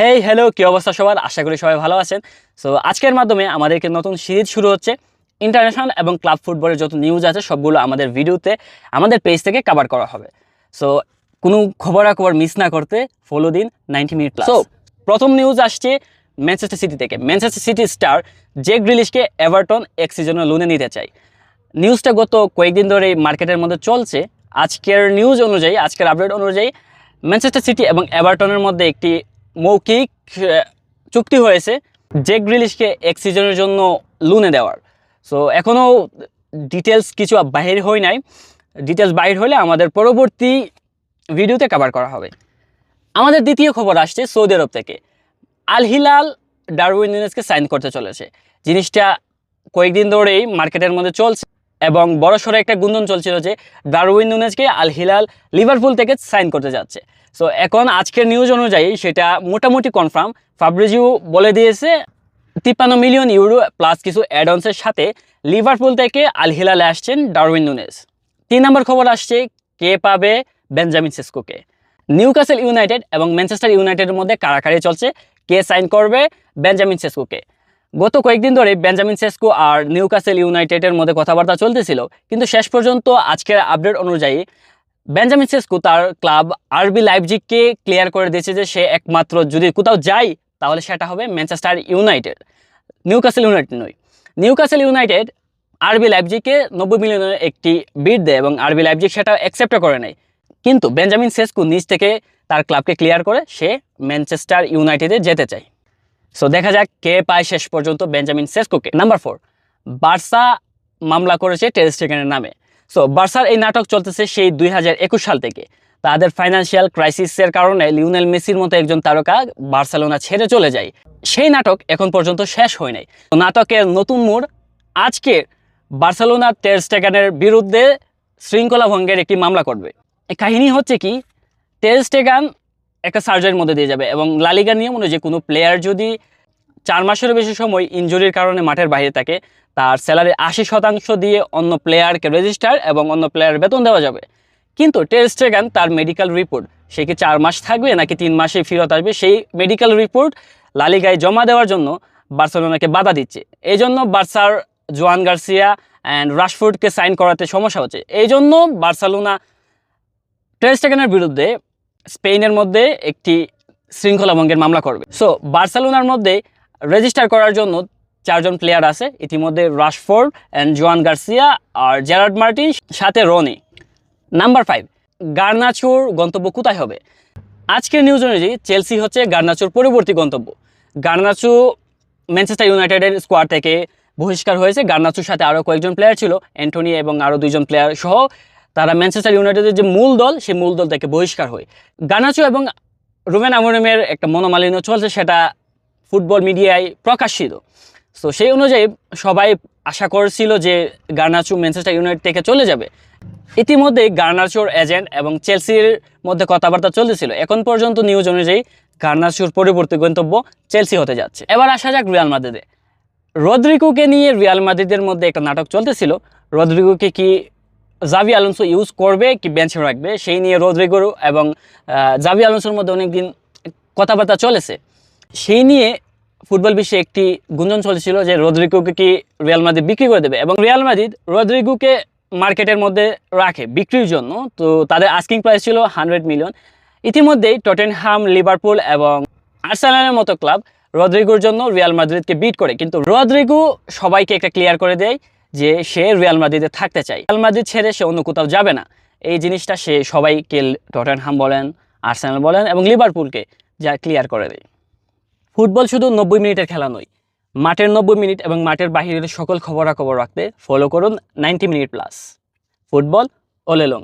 Hey hello কী অবস্থা সবার? আশা করি সবাই ভালো আছেন। সো আজকের মাধ্যমে আমাদেরকে নতুন সিরিজ শুরু হচ্ছে। ইন্টারন্যাশনাল এবং ক্লাব ফুটবলের যত নিউজ আছে সবগুলো আমাদের ভিডিওতে আমাদের পেজ থেকে কভার করা হবে। সো কোনো খবরাখবর মিস না করতে ফলো দিন নাইনটি মিনিট সো প্রথম নিউজ আসছে ম্যানচেস্টার সিটি থেকে। ম্যানচেস্টার সিটি স্টার জেক গ্রিলিশকে এভারটন এক সিজনে লোনে নিতে চাই নিউজটা গত কয়েকদিন ধরে মার্কেটের মধ্যে চলছে। আজকের নিউজ অনুযায়ী আজকের আপডেট অনুযায়ী ম্যানচেস্টার সিটি এবং এভারটনের মধ্যে একটি মৌখিক চুক্তি হয়েছে জেক গ্রিলিশকে এক সিজনের জন্য লোনে দেওয়ার। সো এখনও ডিটেলস কিছু বাহির হয় নাই। ডিটেলস বাহির হলে আমাদের পরবর্তী ভিডিওতে কভার করা হবে। আমাদের দ্বিতীয় খবর আসছে সৌদি আরব থেকে। আল হিলাল ডারউইন নুনেজকে সাইন করতে চলেছে। জিনিসটা কয়েকদিন ধরেই মার্কেটের মধ্যে চলছে এবং বড়সড় একটা গুঞ্জন চলছিল যে ডারউইন নুনেজকে আল হিলাল লিভারপুল থেকে সাইন করতে যাচ্ছে। সো এখন আজকের নিউজ অনুযায়ী সেটা মোটামুটি কনফার্ম ফাবরিজিও বলে দিয়েছে, তিপ্পান্ন মিলিয়ন ইউরো প্লাস কিছু অ্যাডন্সের সাথে লিভারপুল থেকে আল হিলালে আসছেন ডারউইন নুনেজ তিন নম্বর খবর আসছে, কে পাবে বেঞ্জামিন সেস্কোকে নিউকাসেল ইউনাইটেড এবং ম্যানচেস্টার ইউনাইটেডের মধ্যে কারাকারি চলছে, কে সাইন করবে বেঞ্জামিন সেস্কোকে গত কয়েকদিন ধরে বেঞ্জামিন সেস্কো আর নিউকাসেল ইউনাইটেডের মধ্যে কথাবার্তা চলতেছিল, কিন্তু শেষ পর্যন্ত আজকের আপডেট অনুযায়ী বেঞ্জামিন সেস্কো তার ক্লাব আরবি লাইভজিককে ক্লিয়ার করে দিয়েছে যে সে একমাত্র যদি কোথাও যায়, তাহলে সেটা হবে ম্যানচেস্টার ইউনাইটেড নিউকাসেল ইউনাইটেড নয়। নিউকাসেল ইউনাইটেড আরবি লাইভজিকে নব্বই মিলিয়নের একটি বিড দেয় এবং আরবি লাইভজিক সেটা অ্যাকসেপ্ট করে নেয়। কিন্তু বেঞ্জামিন সেস্কো নিজ থেকে তার ক্লাবকে ক্লিয়ার করে সে ম্যানচেস্টার ইউনাইটেডে যেতে চায়। সো দেখা যাক কে পায় শেষ পর্যন্ত বেঞ্জামিন সেস্কোকে নাম্বার ফোর বার্সা মামলা করেছে টেরিস্টেগানের নামে। সো বার্সার এই নাটক চলতেছে সেই দুই হাজার একুশ সাল থেকে। তাদের ফাইন্যান্সিয়াল ক্রাইসিসের কারণে লিওনেল মেসির মতো একজন তারকা বার্সেলোনা ছেড়ে চলে যায়। সেই নাটক এখন পর্যন্ত শেষ হয় নাই। নাটকের নতুন মোড় আজকে বার্সেলোনা টেরস্টেগানের বিরুদ্ধে শৃঙ্খলা ভঙ্গের একটি মামলা করবে। কাহিনী হচ্ছে কি টেরস্টেগান একটা সার্জারির মধ্যে দিয়ে যাবে এবং লালিগার নিয়ম অনুযায়ী কোনো প্লেয়ার যদি চার মাসেরও বেশি সময় ইনজুরির কারণে মাঠের বাইরে থাকে। তার স্যালারি আশি শতাংশ দিয়ে অন্য প্লেয়ারকে রেজিস্টার এবং অন্য প্লেয়ার বেতন দেওয়া যাবে। কিন্তু টেস্টেগান তার মেডিকেল রিপোর্ট সে কি চার মাস থাকবে নাকি তিন মাসে ফেরত আসবে সেই মেডিকেল রিপোর্ট লালিগায় জমা দেওয়ার জন্য বার্সেলোনাকে বাধা দিচ্ছে। এই জন্য বার্সার জোয়ান গার্সিয়া অ্যান্ড রাশফোর্ডকে সাইন করাতে সমস্যা হচ্ছে। এই জন্য বার্সেলোনা টেস্টেগানের বিরুদ্ধে স্পেনের মধ্যে একটি শৃঙ্খলা ভঙ্গের মামলা করবে। সো বার্সেলোনার মধ্যে রেজিস্টার করার জন্য চারজন প্লেয়ার আছে। ইতিমধ্যে রাশফোর্ড অ্যান্ড জোয়ান গার্সিয়া আর জেরার্ড মার্টিন সাথে রনি নাম্বার ফাইভ গার্নাচুর গন্তব্য কোথায় হবে? আজকের নিউজ অনুযায়ী চেলসি হচ্ছে গার্নাচুর পরবর্তী গন্তব্য। গার্নাচু ম্যানচেস্টার ইউনাইটেডের স্কোয়াড থেকে বহিষ্কার হয়েছে। গার্নাচুর সাথে আরও কয়েকজন প্লেয়ার ছিল অ্যান্টনি এবং আরও দুইজন প্লেয়ার সহ। তারা ম্যানচেস্টার ইউনাইটেডের যে মূল দল, সেই মূল দল থেকে বহিষ্কার হয়। গার্নাচু এবং রুমেন আমরিমের একটা মনোমালিন্য চলছে, সেটা ফুটবল মিডিয়ায় প্রকাশিত। তো সেই অনুযায়ী সবাই আশা করছিল যে গার্নাচু ম্যানচেস্টার ইউনাইটেড থেকে চলে যাবে। ইতিমধ্যেই গার্নাচুর এজেন্ট এবং চেলসির মধ্যে কথাবার্তা চলতেছিল। এখন পর্যন্ত নিউজ অনুযায়ী গার্নাচুর পরবর্তী গন্তব্য চেলসি হতে যাচ্ছে। এবার আসা যাক রিয়াল মাদ্রিদে। রদ্রিগোকে নিয়ে রিয়াল মাদ্রিদের মধ্যে একটা নাটক চলতেছিল। রদ্রিগোকে কি জাভি আলোনসো ইউজ করবে কি বেঞ্চে রাখবে, সেই নিয়ে রদ্রিগো এবং জাভি আলোনসোর মধ্যে অনেকদিন কথাবার্তা চলেছে। সেই নিয়ে ফুটবল বিশ্বে একটি গুঞ্জন চলেছিল যে রদ্রিগোকে কি রিয়াল মাদ্রিদ বিক্রি করে দেবে এবং রিয়াল মাদ্রিদ রদ্রিগোকে মার্কেটের মধ্যে রাখে বিক্রির জন্য। তো তাদের আস্কিং প্রাইস ছিল হান্ড্রেড মিলিয়ন ইতিমধ্যেই টটেনহাম লিভারপুল এবং আর্সেনালের মতো ক্লাব রদ্রিগোর জন্য রিয়াল মাদ্রিদকে বিট করে। কিন্তু রদ্রিগো সবাইকে একটা ক্লিয়ার করে দেয় যে সে রিয়াল মাদ্রিদে থাকতে চায়। রিয়াল মাদ্রিদ ছেড়ে সে অন্য কোথাও যাবে না। এই জিনিসটা সে সবাইকে টটেনহাম বলেন আর্সেনাল বলেন এবং লিভারপুলকে যা ক্লিয়ার করে দেয়। ফুটবল শুধু নব্বই মিনিটের খেলা নয়, মাঠের নব্বই মিনিট এবং মাঠের বাহিরের সকল খবরাখবর রাখতে ফলো করুন নাইনটি মিনিট প্লাস ফুটবল ওলেলং